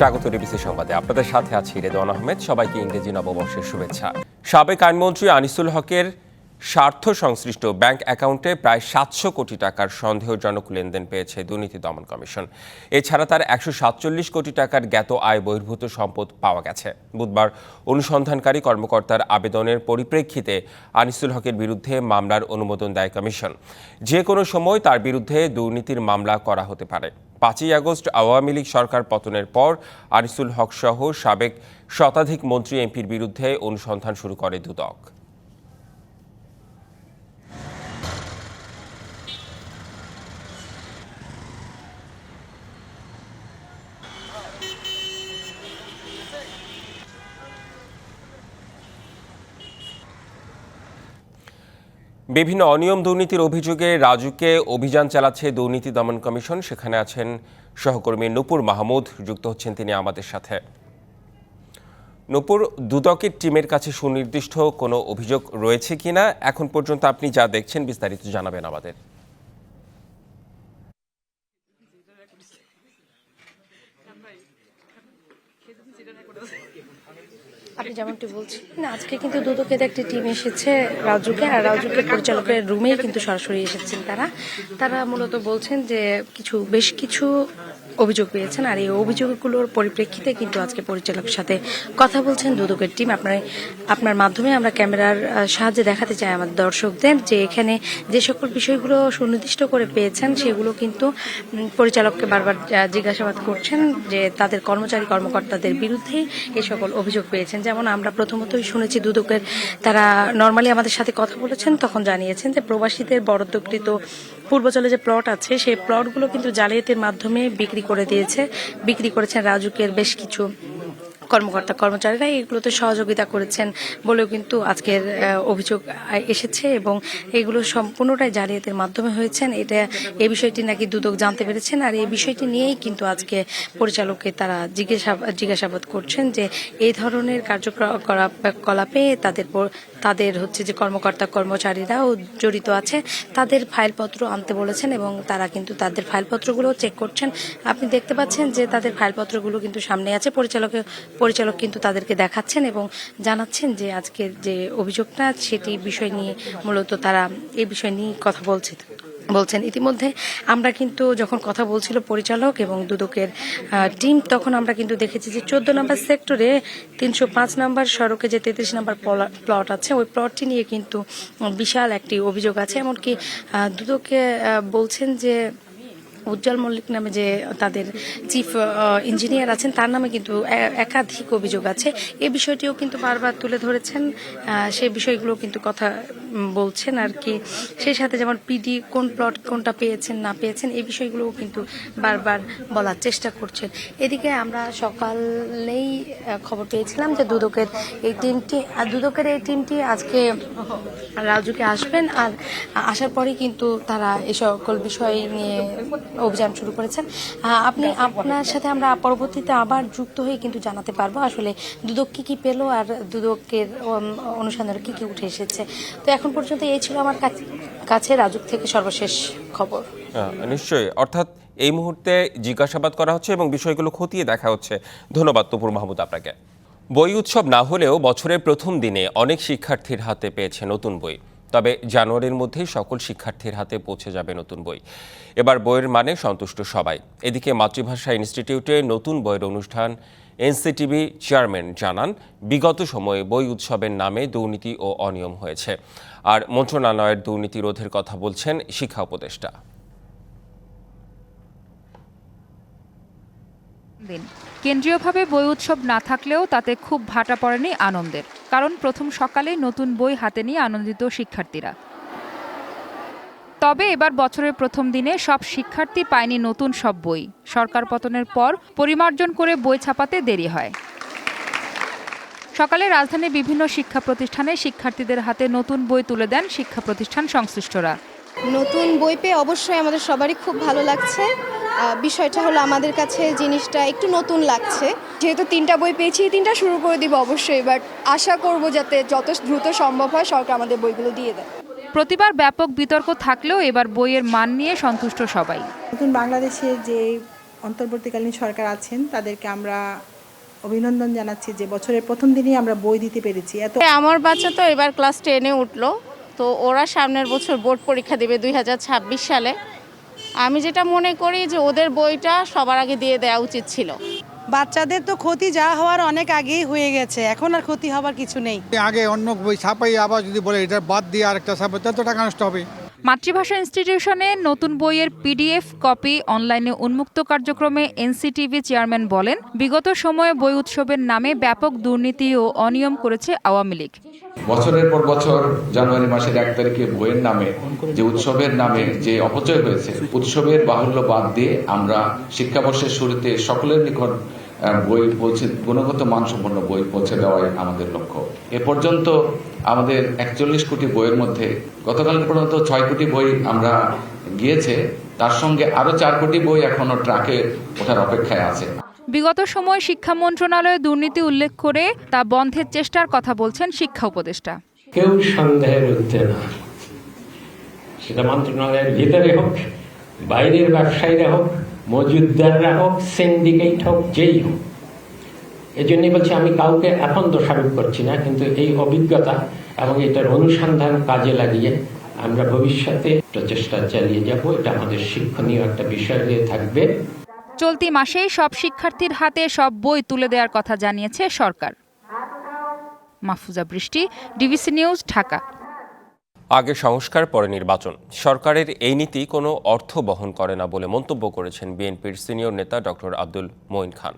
স্বাগত ডিবিসি সংবাদে। আপনাদের সাথে আছি রেদওয়ান আহমেদ। সবাইকে ইংরেজি নববর্ষের শুভেচ্ছা। সাবেক আইনমন্ত্রী আনিসুল হকের স্বার্থ সংশ্লিষ্ট ব্যাংক অ্যাকাউন্টে প্রায় সাতশো কোটি টাকার সন্দেহজনক লেনদেন পেয়েছে দুর্নীতি দমন কমিশন। এছাড়া তার একশো সাতচল্লিশ কোটি টাকার জ্ঞাত আয় বহির্ভূত সম্পদ পাওয়া গেছে। বুধবার অনুসন্ধানকারী কর্মকর্তার আবেদনের পরিপ্রেক্ষিতে আনিসুল হকের বিরুদ্ধে মামলার অনুমোদন দেয় কমিশন। যে কোনো সময় তার বিরুদ্ধে দুর্নীতির মামলা করা হতে পারে। পাঁচই আগস্ট আওয়ামী লীগ সরকার পতনের পর আনিসুল হক সহ সাবেক শতাধিক মন্ত্রী এমপির বিরুদ্ধে অনুসন্ধান শুরু করে দুদক। বিভিন্ন অনিয়ম দুর্নীতির অভিযোগে রাজুকে অভিযান চালাচ্ছে দুর্নীতি দমন কমিশন। সেখানে আছেন সহকর্মী নূপুর মাহমুদ, যুক্ত হচ্ছেন তিনি আমাদের সাথে। নূপুর, দুদকের টিমের কাছে সুনির্দিষ্ট কোনো অভিযোগ রয়েছে কিনা? এখন পর্যন্ত আপনি যা দেখছেন বিস্তারিত জানাবেন আমাদের। আপনি যেমনটি বলছেন আজকে কিন্তু দুদকের একটি টিম এসেছে রাজুকে, আর রাজুকে পরিচালকের রুমেই কিন্তু সরাসরি এসেছেন তারা। তারা মূলত বলছেন যে কিছু, বেশ কিছু অভিযোগ পেয়েছেন, আর এই অভিযোগগুলোর পরিপ্রেক্ষিতে কিন্তু আজকে পরিচালকের সাথে কথা বলছেন দুদকের টিম আপনার আপনার মাধ্যমে আমরা ক্যামেরার সাহায্যে দেখাতে চাই আমাদের দর্শকদের যে এখানে যে সকল বিষয়গুলো সুনির্দিষ্ট করে পেয়েছেন, সেগুলো কিন্তু পরিচালককে বারবার জিজ্ঞাসাবাদ করছেন যে তাদের কর্মচারী কর্মকর্তাদের বিরুদ্ধে এই সকল অভিযোগ পেয়েছেন। যেমন আমরা প্রথমতই শুনেছি দুদকের, তারা নর্মালি আমাদের সাথে কথা বলেছেন, তখন জানিয়েছেন যে প্রবাসীদের বরাদ্দকৃত পূর্বচলে যে প্লট আছে, সেই প্লটগুলো কিন্তু জালিয়াতির মাধ্যমে বিক্রি করে দিয়েছে। বিক্রি করেছেন রাজুকের বেশ কিছু কর্মকর্তা, কর্মচারীরা এগুলোতে সহযোগিতা করেছেন বলেও কিন্তু আজকের অভিযোগ এসেছে এবং এগুলো সম্পূর্ণটাই জালিয়াতির মাধ্যমে হয়েছেন। এটা এই বিষয়টি নাকি দুদক জানতে পেরেছেন আর এই বিষয়টি নিয়েই কিন্তু আজকে পরিচালককে তারা জিজ্ঞাসা, জিজ্ঞাসাবাদ করছেন যে এই ধরনের কার্যকলাপে তাদের তাদের হচ্ছে যে কর্মকর্তা, কর্মচারীরাও জড়িত আছে, তাদের ফাইলপত্র আনতে বলেছেন এবং তারা কিন্তু তাদের ফাইলপত্রগুলো চেক করছেন। আপনি দেখতে পাচ্ছেন যে তাদের ফাইলপত্রগুলো কিন্তু সামনে আছে। পরিচালকের পরিচালক কিন্তু তাদেরকে দেখাচ্ছেন এবং জানাচ্ছেন যে আজকের যে অভিযোগটা, সেটি বিষয় নিয়ে মূলত তারা এই বিষয় নিয়ে কথা বলছে, বলছেন। ইতিমধ্যে আমরা কিন্তু যখন কথা বলছিল পরিচালক এবং দুদকের টিম, তখন আমরা কিন্তু দেখেছি যে চোদ্দ নম্বর সেক্টরে তিনশো পাঁচ নম্বর সড়কে যে তেত্রিশ নম্বর প্লট আছে, ওই প্লটটি নিয়ে কিন্তু বিশাল একটি অভিযোগ আছে। এমনকি দুদকে বলছেন যে উজ্জ্বল মল্লিক নামে যে তাদের চিফ ইঞ্জিনিয়ার আছেন, তার নামে কিন্তু একাধিক অভিযোগ আছে। এ বিষয়টিও কিন্তু বারবার তুলে ধরেছেন। সেই বিষয়গুলো কিন্তু কথা বলছেন আর কি। সেই সাথে যেমন পিডি কোন প্লট কোনটা পেয়েছেন, না পেয়েছেন এই বিষয়গুলোও কিন্তু বারবার বলার চেষ্টা করছেন। এদিকে আমরা সকালেই খবর পেয়েছিলাম যে দুদকের এই টিমটি দুদকের এই টিমটি আজকে রাজুকে আসবেন। আর আসার পরেই কিন্তু তারা এই সকল বিষয় নিয়ে অভিযান শুরু করেছেন। আপনি, আপনার সাথে আমরা পরবর্তীতে আবার যুক্ত হয়ে কিন্তু জানাতে পারব আসলে দুদক কি কি পেল আর দুদকের অনুসন্ধানে কি কি উঠে এসেছে। তো এখন পর্যন্ত এই ছিল আমার কাছ- রাজুক থেকে সর্বশেষ খবর। নিশ্চয়ই। অর্থাৎ এই মুহূর্তে জিজ্ঞাসাবাদ করা হচ্ছে এবং বিষয়গুলো খতিয়ে দেখা হচ্ছে। ধন্যবাদ, তপুর মাহমুদ আপনাকে। বই উৎসব না হলেও বছরের প্রথম দিনে অনেক শিক্ষার্থীর হাতে পেয়েছে নতুন বই। তবে জানুয়ারির মধ্যেই সকল শিক্ষার্থীর হাতে পৌঁছে যাবে নতুন বই। এবার বইয়ের মানে সন্তুষ্ট সবাই। এদিকে মাতৃভাষা ইনস্টিটিউটে নতুন বইয়ের অনুষ্ঠান এনসিটিভি চেয়ারম্যান জানান, বিগত সময়ে বই উৎসবের নামে দুর্নীতি ও অনিয়ম হয়েছে। আর মন্ত্রণালয়ের দুর্নীতি রোধের কথা বলছেন শিক্ষা উপদেষ্টা। কেন্দ্রীয়ভাবে বই উৎসব না থাকলেও তাতে খুব ভাটা পড়েনি আনন্দের। কারণ প্রথম সকালে নতুন বই হাতে নিয়ে আনন্দিত শিক্ষার্থীরা। তবে এবার বছরের প্রথম দিনে সব শিক্ষার্থী পায়নি নতুন সব বই। সরকার পতনের পর পরিমার্জন করে বই ছাপাতে দেরি হয়। সকালে রাজধানীর বিভিন্ন শিক্ষা প্রতিষ্ঠানে শিক্ষার্থীদের হাতে নতুন বই তুলে দেন শিক্ষা প্রতিষ্ঠান সংশ্লিষ্টরা। নতুন বই পেয়ে অবশ্যই আমাদের সবারই খুব ভালো লাগছে। বিষয়টা হলো আমাদের কাছে জিনিসটা একটু নতুন লাগছে। যেহেতু তিনটা বই পেয়েছি তিনটা শুরু করে দিব অবশ্যই বাট আশা করব যাতে যত দ্রুত সম্ভব হয় সরকার আমাদের বইগুলো দিয়ে দেয়। প্রতিবার ব্যাপক বিতর্ক থাকলেও এবার বইয়ের মান নিয়ে সন্তুষ্ট সবাই। নতুন বাংলাদেশে যে অন্তর্বর্তীকালীন সরকার আছেন তাদেরকে আমরা অভিনন্দন জানাচ্ছি যে বছরের প্রথম দিনই আমরা বই দিতে পেরেছি। এত আমার বাচ্চা তো এবার ক্লাস টেনে উঠল তো ওরা সামনের বছর বোর্ড পরীক্ষা দেবে দুই হাজার ছাব্বিশ সালে। আমি যেটা মনে করি যে ওদের বইটা সবার আগে দিয়ে দেওয়া উচিত ছিল। বাচ্চাদের তো ক্ষতি যা হওয়ার অনেক আগেই হয়ে গেছে এখন আর ক্ষতি হবার কিছু নেই। আগে অন্য বই ছাপাই আবার যদি বলে এটা বাদ দিয়ে আরেকটা ছাপাই তাহলে তো টাকা নষ্ট হবে। মাতৃভাষা ইনস্টিটিউশনে নতুন বইয়ের পিডিএফ, কপি, অনলাইনে উন্মুক্ত কার্যক্রমে এনসিটিভি চেয়ারম্যান বলেন, বিগত সময়ে বই উৎসবের নামে ব্যাপক দুর্নীতি ও অনিয়ম করেছে আওয়ামী লীগ। বছরের পর বছর জানুয়ারি মাসের এক তারিখে বইয়ের নামে, যে উৎসবের নামে যে অপচয় হয়েছে, উৎসবের বাহুল্য বাদ দিয়ে আমরা শিক্ষাবর্ষের শুরুতে সকলের নিকট বই পৌঁছে গুণগত মানসম্পন্ন বই পৌঁছে দেওয়াই আমাদের লক্ষ্য। এ পর্যন্ত আমাদের একচল্লিশ কোটি বইয়ের মধ্যে গতকাল পর্যন্ত ছয় কোটি বই আমরা গিয়েছে তার সঙ্গে আরও চার কোটি বই এখনও ট্রাকে ওঠার অপেক্ষায় আছে। বিগত সময় শিক্ষা মন্ত্রণালয়ে দুর্নীতি উল্লেখ করে তা বন্ধের চেষ্টার কথা বলছেন শিক্ষা উপদেষ্টা। কেউ সন্দেহের ঊর্ধ্বে না। সেটা মন্ত্রণালয়ের ভিতরে হোক বাইরের ব্যবসায়ীরা হোক মজুদদাররা হোক সিন্ডিকেট হোক, যেই হোক। এই জন্যই বলছি, আমি কাউকে এখন দোষারোপ করছি না, কিন্তু এই অভিজ্ঞতা এবং এটার অনুসন্ধান কাজে লাগিয়ে আমরা ভবিষ্যতে প্রচেষ্টা চালিয়ে যাব, এটা আমাদের শিক্ষণীয় একটা বিষয় হয়ে থাকবে। চলতি মাসেই সব শিক্ষার্থীর হাতে সব বই তুলে দেওয়ার কথা জানিয়েছে সরকার। মাহফুজা বৃষ্টি, ডিবিসি নিউজ, ঢাকা। আগে সংস্কার, পরে নির্বাচন। সরকারের এই নীতি কোনো অর্থ বহন করে না বলে মন্তব্য করেছেন বিএনপির সিনিয়র নেতা ডক্টর আব্দুল মঈন খান।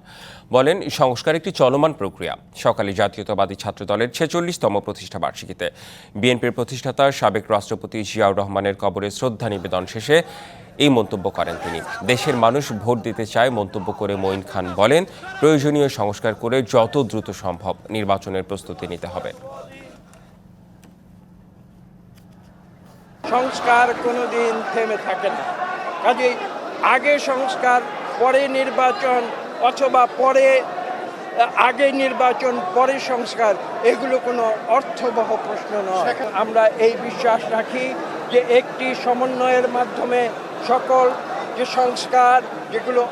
বলেন, সংস্কার একটি চলমান প্রক্রিয়া। সকালে জাতীয়তাবাদী ছাত্রদলের ছেচল্লিশতম প্রতিষ্ঠা বার্ষিকীতে বিএনপির প্রতিষ্ঠাতা সাবেক রাষ্ট্রপতি জিয়াউর রহমানের কবরে শ্রদ্ধা নিবেদন শেষে এই মন্তব্য করেন তিনি। দেশের মানুষ ভোট দিতে চায় মন্তব্য করে মঈন খান বলেন, প্রয়োজনীয় সংস্কার করে যত দ্রুত সম্ভব নির্বাচনের প্রস্তুতি নিতে হবে। সংস্কার কোনো দিন থেমে থাকে না। কাজেই আগে সংস্কার, পরে নির্বাচন অথবা পরে, আগে নির্বাচন, পরে সংস্কার, এগুলো কোনো অর্থবহ প্রশ্ন নয়। আমরা এই বিশ্বাস রাখি যে একটি সমন্বয়ের মাধ্যমে সকল যে সংস্কার, যেগুলো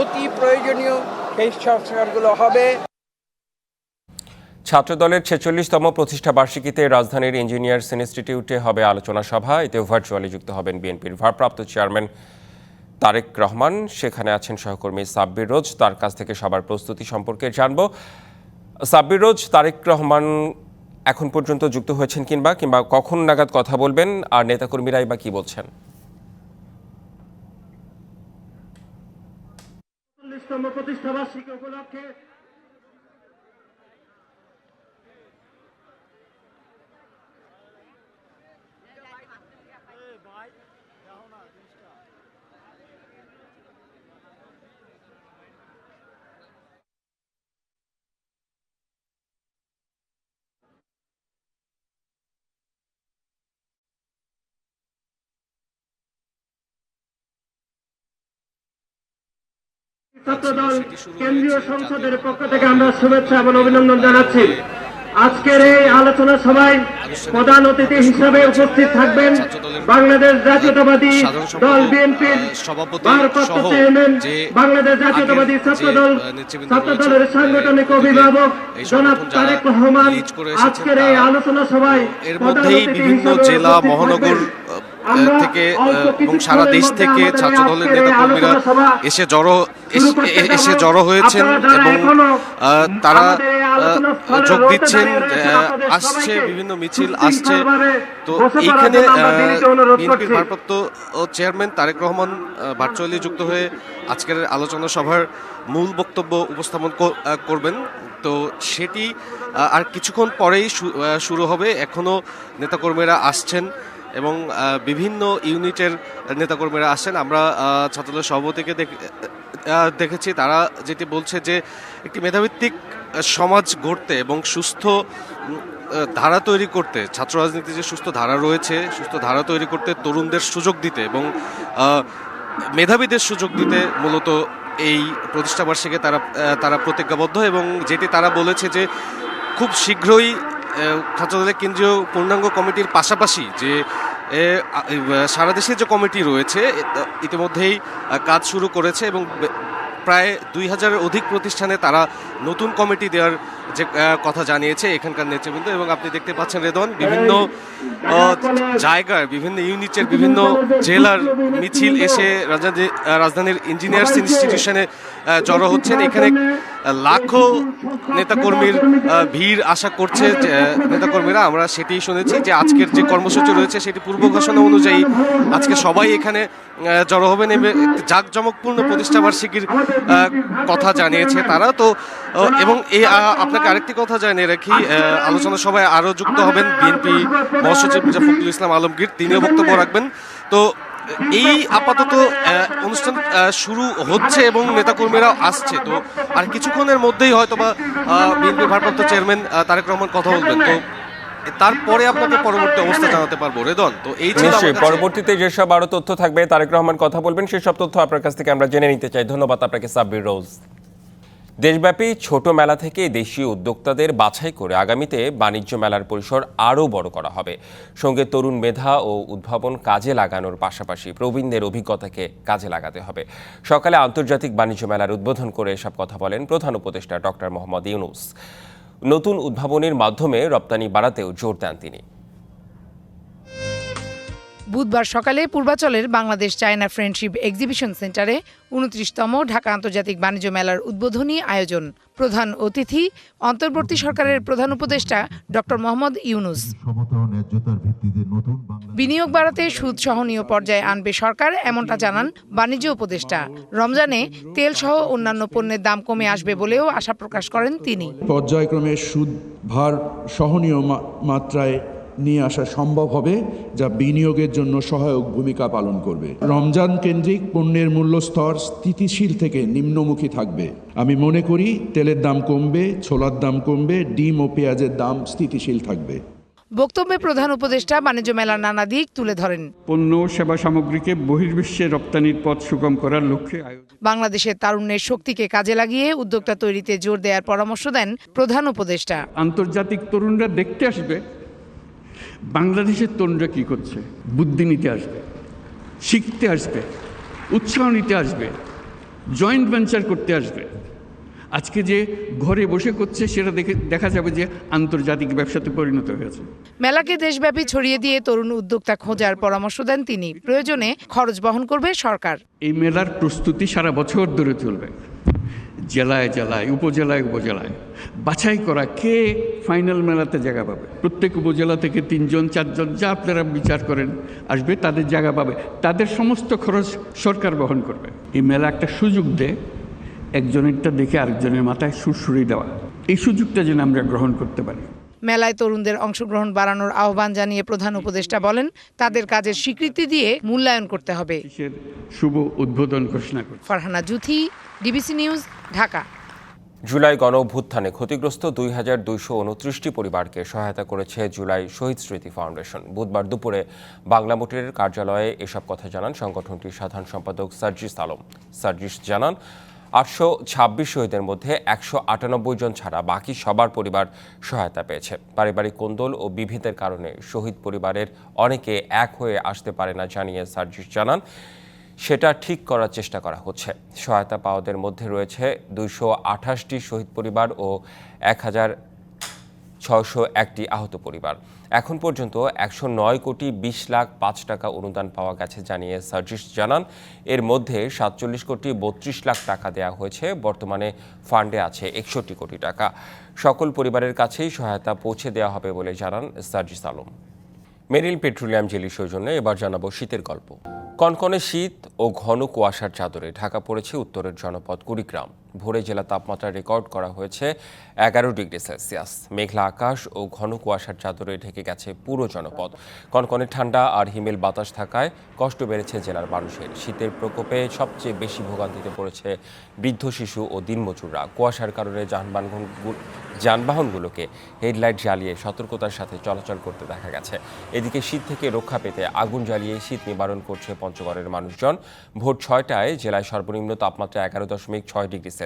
অতি প্রয়োজনীয়, সেই সংস্কারগুলো হবে। ছাত্রদলের ছেচল্লিশতম প্রতিষ্ঠা বার্ষিকীতে রাজধানীর ইঞ্জিনিয়ার্স ইনস্টিটিউটে হবে আলোচনা সভা। এতেও ভার্চুয়ালি যুক্ত হবেন বিএনপির ভারপ্রাপ্ত চেয়ারম্যান তারেক রহমান। সেখানে আছেন সহকর্মী সাব্বির রোজ। তার কাছ থেকে সবার প্রস্তুতি সম্পর্কে জানব। সাব্বির রোজ, তারেক রহমান এখন পর্যন্ত যুক্ত হয়েছেন কিংবা কিংবা কখন নাগাদ কথা বলবেন? আর নেতাকর্মীরাই বা কি বলছেন? প্রতিষ্ঠা বার্ষিকী উপলক্ষে ছাত্রদল কেন্দ্রীয় সংসদের পক্ষ থেকে আমরা শুভেচ্ছা এবং অভিনন্দন জানাচ্ছি। আজকের এই আলোচনা সভায় প্রধান অতিথি হিসাবে উপস্থিত থাকবেন বাংলাদেশ জাতীয়তাবাদী দল বিএনপির ভারপ্রাপ্ত চেয়ারম্যান বাংলাদেশ জাতীয়তাবাদী ছাত্রদল ছাত্রদলের সাংগঠনিক অভিভাবক জনাব তারেক রহমান আজকের এই আলোচনা সভায় প্রধান অতিথি হিসেবে জেলা মহানগর থেকে এবং সারা দেশ থেকে ছাত্র দলের নেতাকর্মীরা এসে জড়ো এস- জড়ো হয়েছেন এবং তারা যোগ দিচ্ছেন আসছে বিভিন্ন মিছিল আসছে। তো এইখানে বিএনপির। ভারপ্রাপ্ত ও চেয়ারম্যান তারেক রহমান ভার্চুয়ালি যুক্ত হয়ে আজকের আলোচনা সভার মূল বক্তব্য উপস্থাপন করবেন। তো সেটি আর কিছুক্ষণ পরেই শুরু হবে। এখনও নেতাকর্মীরা আসছেন। এবং বিভিন্ন ইউনিটের নেতাকর্মীরা আসছেন। আমরা আহ, ছাত্রদলের সভাপতিকে দেখ- দেখেছি। তারা যেটি বলছে যে একটি মেধাভিত্তিক সমাজ গড়তে এবং সুস্থ ধারা তৈরি করতে ছাত্র রাজনীতি যে সুস্থ ধারা রয়েছে সুস্থ ধারা তৈরি করতে তরুণদের সুযোগ দিতে এবং মেধাবীদের সুযোগ দিতে মূলত এই প্রতিষ্ঠাবার্ষিকে তারা তারা প্রতিজ্ঞাবদ্ধ এবং যেটি তারা বলেছে যে খুব শীঘ্রই ছাত্রদলের কেন্দ্রীয় পূর্ণাঙ্গ কমিটির পাশাপাশি যে সারা দেশে যে কমিটি রয়েছে ইতিমধ্যেই কাজ শুরু করেছে এবং প্রায় দুই হাজারের অধিক প্রতিষ্ঠানে তারা নতুন কমিটি দেওয়ার যে কথা জানিয়েছে এখানকার নেতৃবৃন্দ এবং আপনি দেখতে পাচ্ছেন রেদন বিভিন্ন জায়গার বিভিন্ন ইউনিটের বিভিন্ন জেলার মিছিল এসে রাজধানী রাজধানীর ইঞ্জিনিয়ার্স ইনস্টিটিউশনে জড়ো হচ্ছেন। এখানে লাখো নেতাকর্মীর ভিড় আশা করছে নেতাকর্মীরা। আমরা সেটি শুনেছি যে আজকের যে কর্মসূচি রয়েছে সেটি পূর্ব ঘোষণা অনুযায়ী আজকে সবাই এখানে জড়ো হবেন এবং জাঁকজমকপূর্ণ প্রতিষ্ঠাবার্ষিকীর কথা জানিয়েছে তারা। তো এবং এই আহ, আপনাকে আরেকটি কথা জানিয়ে রাখি আলোচনা সভায় আরও যুক্ত হবেন বিএনপি মহাসচিব ফখরুল ইসলাম আলমগীর তিনিও বক্তব্য রাখবেন। তো এই আপাতত অনুষ্ঠান শুরু হচ্ছে এবং নেতাকর্মীরাও আসছে। তো আর কিছুক্ষণের মধ্যেই হয়তো বা বিএনপির ভারপ্রাপ্ত চেয়ারম্যান তারেক রহমান কথা বলবেন। তো তারপরে আপনাকে পরবর্তী অবস্থা জানাতে পারব। রেদন তো এই নিশ্চয়ই পরবর্তীতে যেসব আরও তথ্য থাকবে তারেক রহমান কথা বলবেন সেসব তথ্য আপনার কাছ থেকে আমরা জেনে নিতে চাই। ধন্যবাদ আপনাকে সাব্বির রোজ। দেশব্যাপী ছোট মেলা থেকে দেশীয় উদ্যোক্তাদের বাছাই করে আগামীতে বাণিজ্য মেলার পরিসর আরও বড় করা হবে। সঙ্গে তরুণ মেধা ও উদ্ভাবন কাজে লাগানোর পাশাপাশি প্রবীণদের অভিজ্ঞতাকে কাজে লাগাতে হবে। সকালে আন্তর্জাতিক বাণিজ্য মেলার উদ্বোধন করে এসব কথা বলেন প্রধান উপদেষ্টা ডক্টর মোহাম্মদ ইউনুস। নতুন উদ্ভাবনের মাধ্যমে রপ্তানি বাড়াতেও জোর দেন তিনি। বুধবার সকালে পূর্বাচলের বাংলাদেশ চায়না ফ্রেন্ডশিপ এক্সিবিশন সেন্টারে উনত্রিশতম ঢাকা আন্তর্জাতিক বাণিজ্য মেলার উদ্বোধনী আয়োজন। প্রধান অতিথি অন্তর্বর্তী সরকারের প্রধান উপদেষ্টা ডক্টর মোহাম্মদ ইউনুস। বিনিয়োগ বাড়াতে সুদ সহনীয় পর্যায়ে আনবে সরকার এমনটা জানান বাণিজ্য উপদেষ্টা। রমজানে তেল সহ অন্যান্য পণ্যের দাম কমে আসবে বলেও আশা প্রকাশ করেন তিনি। পর্যায়ক্রমে সুদ ভার সহনীয় মাত্রায় নিয়ে আসা সম্ভব হবে যা বিনিয়োগের জন্য সহায়ক ভূমিকা পালন করবে। রমজান কেন্দ্রিক পণ্যের মূল্য স্তর স্থিতিশীল থেকে নিম্নমুখী থাকবে। আমি মনে করি তেলের দাম কমবে ছোলার দাম কমবে ডিম ও পেঁয়াজের দাম স্থিতিশীল থাকবে। বক্তব্যে প্রধান উপদেষ্টা বাণিজ্য মেলার নানা দিক তুলে ধরেন। পণ্য সেবা সামগ্রীকে বহির্বিশ্বে রপ্তানির পথ সুগম করার লক্ষ্যে বাংলাদেশের তারুণ্যের শক্তিকে কাজে লাগিয়ে উদ্যোক্তা তৈরিতে জোর দেওয়ার পরামর্শ দেন প্রধান উপদেষ্টা। আন্তর্জাতিক তরুণরা দেখতে আসবে বাংলাদেশের তরুণরা কী করছে? বুদ্ধি নিতে আসবে শিখতে আসবে উৎসাহ নিতে আসবে জয়েন্ট ভেঞ্চার করতে আসবে। আজকে যে ঘরে বসে করছে সেটা দেখে দেখা যাবে যে আন্তর্জাতিক ব্যবসাতে পরিণত হয়েছে। মেলাকে দেশব্যাপী ছড়িয়ে দিয়ে তরুণ উদ্যোক্তা খোঁজার পরামর্শ দেন তিনি। প্রয়োজনে খরচ বহন করবে সরকার। এই মেলার প্রস্তুতি সারা বছর ধরে চলবে। জেলায় জেলায়, উপজেলায় উপজেলায়। বাছাই করা কে ফাইনাল মেলাতে জায়গা পাবে? প্রত্যেক উপজেলা থেকে তিনজন, চারজন, যা আপনারা বিচার করেন, আসবে, তাদের জায়গা পাবে। তাদের সমস্ত খরচ সরকার বহন করবে। এই মেলা একটা সুযোগ দেয়, একজনেরটা দেখে আরেকজনের মাথায় সুরসুরি দেওয়া। এই সুযোগটা যেন আমরা গ্রহণ করতে পারি। মেলায় তরুণদের অংশগ্রহণ বাড়ানোর আহ্বান জানিয়ে প্রধান উপদেষ্টা বলেন তাদের কাজের স্বীকৃতি দিয়ে মূল্যায়ন করতে হবে। শুভ উদ্বোধন ঘোষণা ফারহানা জুথি ডিবিসি নিউজ ঢাকা। জুলাই গণ অভ্যুত্থানে ক্ষতিগ্রস্ত দুই হাজার দুইশো উনত্রিশটি পরিবারকে সহায়তা করেছে জুলাই শহীদ স্মৃতি ফাউন্ডেশন। বুধবার দুপুরে বাংলা মোটরের কার্যালয়ে এসব কথা জানান সংগঠনটির সাধারণ সম্পাদক সার্জিস আলম। সার্জিস জানান আটশো ছাব্বিশ শহীদের মধ্যে একশো আটানব্বই জন ছাড়া বাকি সবার পরিবার সহায়তা পেয়েছে। পারিবারিক কোন্দল ও বিভেদের কারণে শহীদ পরিবারের অনেকে এক হয়ে আসতে পারে না জানিয়ে সার্জিস জানান। সেটা ঠিক করার চেষ্টা করা হচ্ছে। সহায়তা পাওয়াদের মধ্যে রয়েছে দুইশো আঠাশটি শহীদ পরিবার ও এক হাজার ছয়শো একটি আহত পরিবার। এখন পর্যন্ত একশো নয় কোটি বিশ লাখ পাঁচ টাকা অনুদান পাওয়া গেছে জানিয়ে সার্জিস জানান। এর মধ্যে সাতচল্লিশ কোটি বত্রিশ লাখ টাকা দেওয়া হয়েছে, বর্তমানে ফান্ডে আছে একষট্টি কোটি টাকা। সকল পরিবারের কাছেই সহায়তা পৌঁছে দেওয়া হবে বলে জানান সার্জিস আলম। মেরিল পেট্রোলিয়াম জেলি সৌজন্যে এবার জানাব শীতের গল্প। কনকনে শীত ও ঘন কুয়াশার চাদরে ঢাকা পড়েছে উত্তরের জনপদ কুড়িগ্রাম। ভোরে জেলা তাপমাত্রা রেকর্ড করা হয়েছে এগারো ডিগ্রি সেলসিয়াস। মেঘলা আকাশ ও ঘন কুয়াশার চাদরে ঢেকে গেছে পুরো জনপদ। কনকনে ঠান্ডা আর হিমেল বাতাস থাকায় কষ্ট বেড়েছে জেলার মানুষের। শীতের প্রকোপে সবচেয়ে বেশি ভোগান্তিতে পড়েছে বৃদ্ধ শিশু ও দিনমজুররা। কুয়াশার কারণে যানবাহন যানবাহনগুলোকে হেডলাইট জ্বালিয়ে সতর্কতার সাথে চলাচল করতে দেখা গেছে। এদিকে শীত থেকে রক্ষা পেতে আগুন জ্বালিয়ে শীত নিবারণ করছে পঞ্চগড়ের মানুষজন। ভোর ছয়টায় জেলায় সর্বনিম্ন তাপমাত্রা এগারো দশমিক ছয় ডিগ্রি সেলসিয়াস।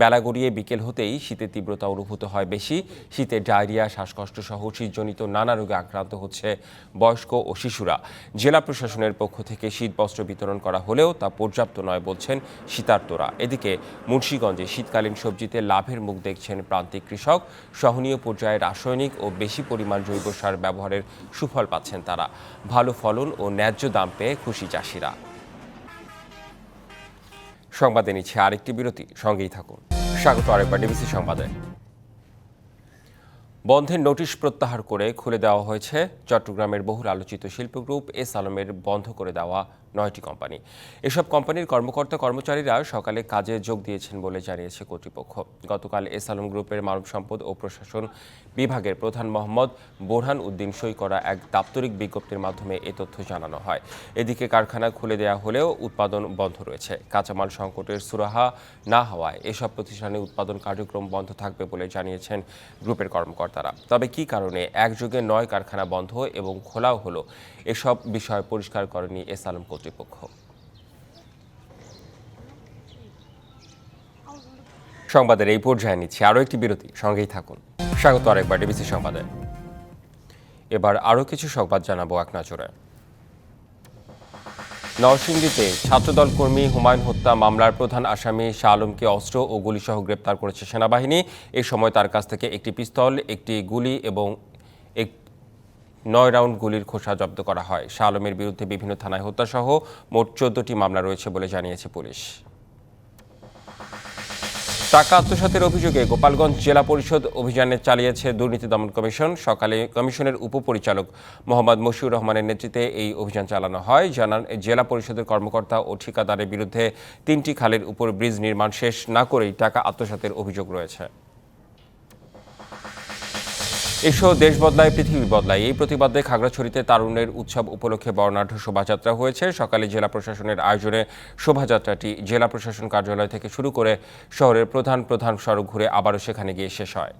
বেলা গড়িয়ে বিকেল হতেই শীতের তীব্রতা অনুভূত হয় বেশি। শীতে ডায়রিয়া, শ্বাসকষ্ট সহ শীতজনিত নানা রোগে আক্রান্ত হচ্ছে বয়স্ক ও শিশুরা। জেলা প্রশাসনের পক্ষ থেকে শীত বস্ত্র বিতরণ করা হলেও তা পর্যাপ্ত নয় বলছেন শীতার্তরা। এদিকে মুন্সীগঞ্জে শীতকালীন সবজিতে লাভের মুখ দেখছেন প্রান্তিক কৃষক। সহনীয় পর্যায়ে রাসায়নিক ও বেশি পরিমাণ জৈব সার ব্যবহারের সুফল পাচ্ছেন তারা। ভালো ফলন ও ন্যায্য দাম পেয়ে খুশি চাষিরা। সংবাদে নিচ্ছে আরেকটি বিরতি, সঙ্গেই থাকুন। স্বাগত আরেকবার ডিবিসি সংবাদে। বন্ধের নোটিশ প্রত্যাহার করে খুলে দেওয়া হয়েছে চট্টগ্রামের বহুল আলোচিত শিল্পগ্রুপ এস আলমের বন্ধ করে দেওয়া নয়টি কোম্পানি। এসব কোম্পানির কর্মকর্তা কর্মচারীরা সকালে কাজে যোগ দিয়েছেন বলে জানিয়েছে কর্তৃপক্ষ। গতকাল এস আলম গ্রুপের মানব সম্পদ ও প্রশাসন বিভাগের প্রধান মোহাম্মদ বোরহান উদ্দিন সই করা এক দাপ্তরিক বিজ্ঞপ্তির মাধ্যমে এ তথ্য জানানো হয়। এদিকে কারখানা খুলে দেওয়া হলেও উৎপাদন বন্ধ রয়েছে। কাঁচামাল সংকটের সুরাহা না হওয়ায় এসব প্রতিষ্ঠানে উৎপাদন কার্যক্রম বন্ধ থাকবে বলে জানিয়েছেন গ্রুপের কর্মকর্তারা। তবে কী কারণে একযোগে নয় কারখানা বন্ধ এবং খোলাও হলো, এসব বিষয় পরিষ্কার করেনি এস আলম কর্তৃপক্ষ। সংবাদের এই পর্যায়ে নিচ্ছি আরও একটি বিরতি। সঙ্গেই থাকুন। স্বাগত আরেকবার ডিবিসি সংবাদে। এবার আরও কিছু সংবাদ জানাব এক নজরে নরসিংদীতে ছাত্রদল কর্মী হুমায়ুন হত্যা মামলার প্রধান আসামি শাহ আলমকে অস্ত্র ও গুলিসহ গ্রেপ্তার করেছে সেনাবাহিনী। এই সময় তার কাছ থেকে একটি পিস্তল, একটি গুলি এবং এক নয় রাউন্ড গুলির খোসা জব্দ করা হয়। শাহ আলমের বিরুদ্ধে বিভিন্ন থানায় হত্যাসহ মোট চোদ্দটি মামলা রয়েছে বলে জানিয়েছে পুলিশ। টাকা আত্মসাতের অভিযোগে গোপালগঞ্জ জেলা পরিষদ অভিযানে চালিয়েছে দুর্নীতি দমন কমিশন। সকালে কমিশনের উপপরিচালক মোহাম্মদ মশিউর রহমানের নেতৃত্বে এই অভিযান চালানো হয়। জানান, জেলা পরিষদের কর্মকর্তা ও ঠিকাদারের বিরুদ্ধে তিনটি খালের উপর ব্রিজ নির্মাণ শেষ না করেই টাকা আত্মসাতের অভিযোগ রয়েছে। এসো, দেশ বদলায়, পৃথিবী বদলায়। এই প্রতিবাদে খাগড়াছড়িতে তারুণের উৎসব উপলক্ষে বর্ণাঢ্য শোভাযাত্রা হয়েছে। সকালে জেলা প্রশাসনের আয়োজনে শোভাযাত্রাটি জেলা প্রশাসন কার্যালয় থেকে শুরু করে শহরের প্রধান প্রধান সড়ক ঘুরে আবারও সেখানে গিয়ে শেষ হয়।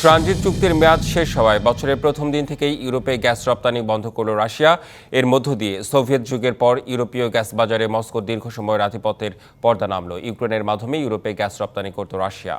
ট্রানজিট চুক্তির মেয়াদ শেষ হওয়ায় বছরের প্রথম দিন থেকেই ইউরোপে গ্যাস রপ্তানি বন্ধ করল রাশিয়া। এর মধ্য দিয়ে সোভিয়েত যুগের পর ইউরোপীয় গ্যাস বাজারে মস্কোর দীর্ঘ সময়ের আধিপত্যের পর্দা নামল। ইউক্রেনের মাধ্যমে ইউরোপে গ্যাস রপ্তানি করত রাশিয়া।